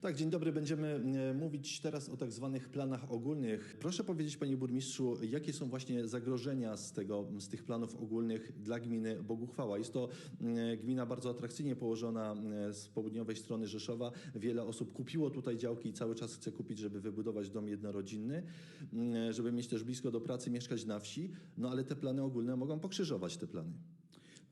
Tak, dzień dobry. Będziemy e, mówić teraz o tak zwanych planach ogólnych. Proszę powiedzieć, panie burmistrzu, jakie są właśnie zagrożenia z, tego, z tych planów ogólnych dla gminy Boguchwała? Jest to e, gmina bardzo atrakcyjnie położona e, z południowej strony Rzeszowa. Wiele osób kupiło tutaj działki i cały czas chce kupić, żeby wybudować dom jednorodzinny, żeby mieć też blisko do pracy, mieszkać na wsi. No ale te plany ogólne mogą pokrzyżować te plany.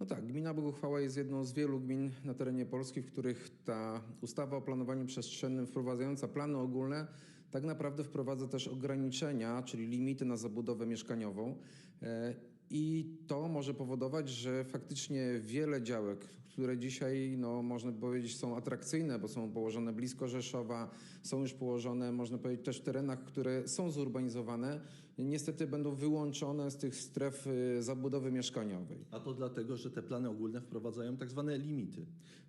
No tak, gmina Boguchwała jest jedną z wielu gmin na terenie Polski, w których ta ustawa o planowaniu przestrzennym wprowadzająca plany ogólne tak naprawdę wprowadza też ograniczenia, czyli limity na zabudowę mieszkaniową. E, I to może powodować, że faktycznie wiele działek, które dzisiaj, no, można powiedzieć, są atrakcyjne, bo są położone blisko Rzeszowa, są już położone, można powiedzieć, też w terenach, które są zurbanizowane, niestety będą wyłączone z tych stref y, zabudowy mieszkaniowej. A to dlatego, że te plany ogólne wprowadzają tak zwane limity.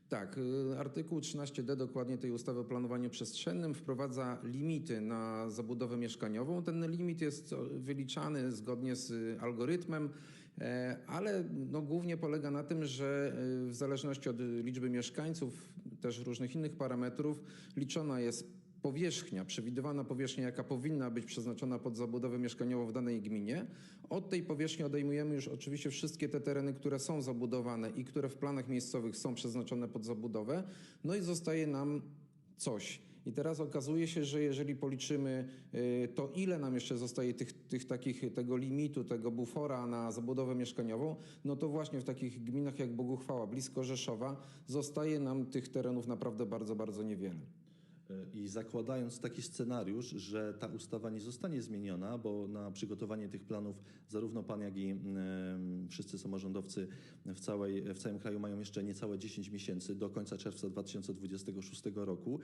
Tak, y, artykuł 13d dokładnie tej ustawy o planowaniu przestrzennym wprowadza limity na zabudowę mieszkaniową. Ten limit jest wyliczany zgodnie z y, algorytmem, ale no, głównie polega na tym, że y, w zależności od liczby mieszkańców, też różnych innych parametrów, liczona jest powierzchnia, przewidywana powierzchnia, jaka powinna być przeznaczona pod zabudowę mieszkaniową w danej gminie. Od tej powierzchni odejmujemy już oczywiście wszystkie te tereny, które są zabudowane i które w planach miejscowych są przeznaczone pod zabudowę. No i zostaje nam coś. I teraz okazuje się, że jeżeli policzymy y, to, ile nam jeszcze zostaje tych, tych takich, tego limitu, tego bufora na zabudowę mieszkaniową, no to właśnie w takich gminach jak Boguchwała, blisko Rzeszowa, zostaje nam tych terenów naprawdę bardzo, bardzo niewiele. I zakładając taki scenariusz, że ta ustawa nie zostanie zmieniona, bo na przygotowanie tych planów zarówno pan, jak i em, wszyscy samorządowcy w, całej, w całym kraju mają jeszcze niecałe 10 miesięcy do końca czerwca 2026 roku,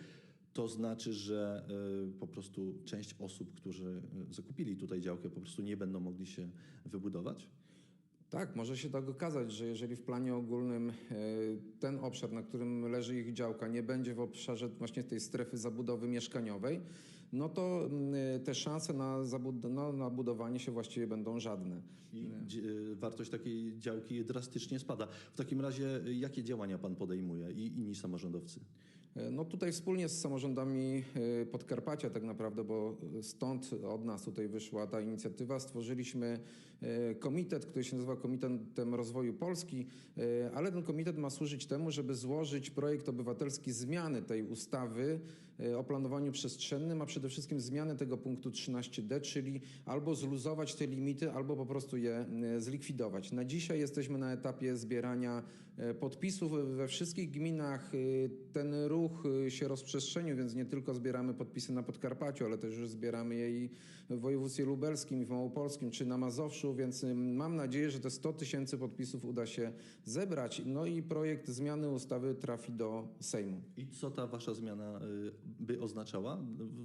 to znaczy, że e, po prostu część osób, którzy e, zakupili tutaj działkę, po prostu nie będą mogli się wybudować? Tak, może się tak okazać, że jeżeli w planie ogólnym e, ten obszar, na którym leży ich działka, nie będzie w obszarze właśnie tej strefy zabudowy mieszkaniowej, no to mm, te szanse na, zabud- no, na budowanie się właściwie będą żadne. I wartość takiej działki drastycznie spada. W takim razie, jakie działania pan podejmuje i inni samorządowcy? E, No tutaj wspólnie z samorządami e, Podkarpacia tak naprawdę, bo stąd od nas tutaj wyszła ta inicjatywa, stworzyliśmy e, komitet, który się nazywa Komitetem Rozwoju Polski, ale ten komitet ma służyć temu, żeby złożyć projekt obywatelski zmiany tej ustawy o planowaniu przestrzennym, a przede wszystkim zmiany tego punktu 13d, czyli albo zluzować te limity, albo po prostu je e, zlikwidować. Na dzisiaj jesteśmy na etapie zbierania e, podpisów we wszystkich gminach. Ten ruch się rozprzestrzenił, więc nie tylko zbieramy podpisy na Podkarpaciu, ale też już zbieramy je i w województwie lubelskim, i w małopolskim, czy na Mazowszu, więc mam nadzieję, że te 100 tysięcy podpisów uda się zebrać. No i projekt zmiany ustawy trafi do Sejmu. I co ta wasza zmiana y, by oznaczała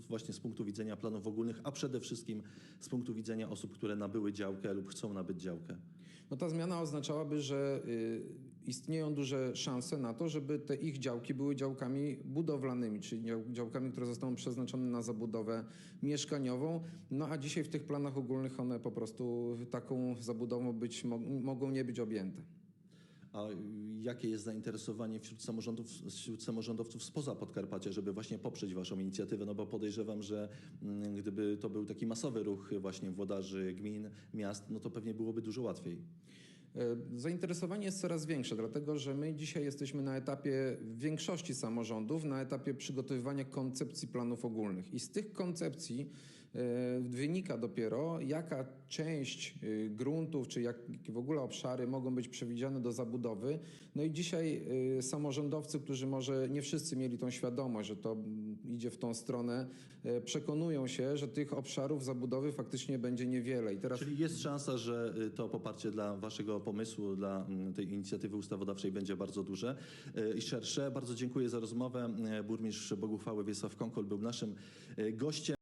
właśnie z punktu widzenia planów ogólnych, a przede wszystkim z punktu widzenia osób, które nabyły działkę lub chcą nabyć działkę? No ta zmiana oznaczałaby, że y, istnieją duże szanse na to, żeby te ich działki były działkami budowlanymi, czyli dział, działkami, które zostaną przeznaczone na zabudowę mieszkaniową. No a dzisiaj w tych planach ogólnych one po prostu taką zabudową być mo- mogą nie być objęte. A jakie jest zainteresowanie wśród, samorządów, wśród samorządowców spoza Podkarpacia, żeby właśnie poprzeć waszą inicjatywę? No bo podejrzewam, że mm, gdyby to był taki masowy ruch właśnie włodarzy gmin, miast, no to pewnie byłoby dużo łatwiej. E, Zainteresowanie jest coraz większe, dlatego że my dzisiaj jesteśmy na etapie większości samorządów, na etapie przygotowywania koncepcji planów ogólnych. I z tych koncepcji wynika dopiero, jaka część e, gruntów, czy jak w ogóle obszary mogą być przewidziane do zabudowy. No i dzisiaj e, samorządowcy, którzy może nie wszyscy mieli tą świadomość, że to mm, idzie w tą stronę, e, przekonują się, że tych obszarów zabudowy faktycznie będzie niewiele. I teraz Czyli jest szansa, że y, to poparcie dla waszego pomysłu, dla mm, tej inicjatywy ustawodawczej będzie bardzo duże i szersze. Bardzo dziękuję za rozmowę. Burmistrz Boguchwały Wiesław Konkol był naszym gościem.